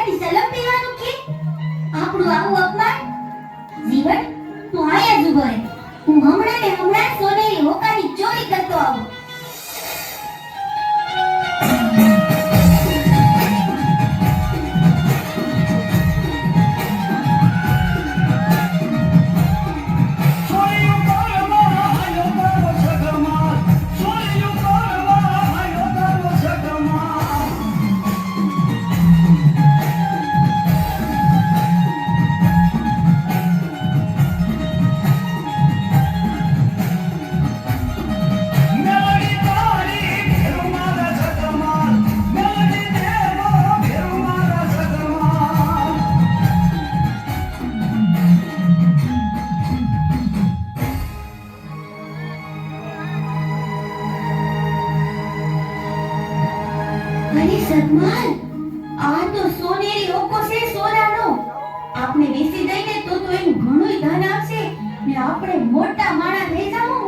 મારાથી સલમ લેવાનું કે આપણું આવું અપમાન? જીવન તું અહીંયા જ ઊભો અરે સદમાન આ તો સોનેરી ઓકો છે, સોનાનો. આપણે વેચી દઈને તો તો એનું ઘણું ધન આવશે ને આપણે મોટા માણા થઈ જાવું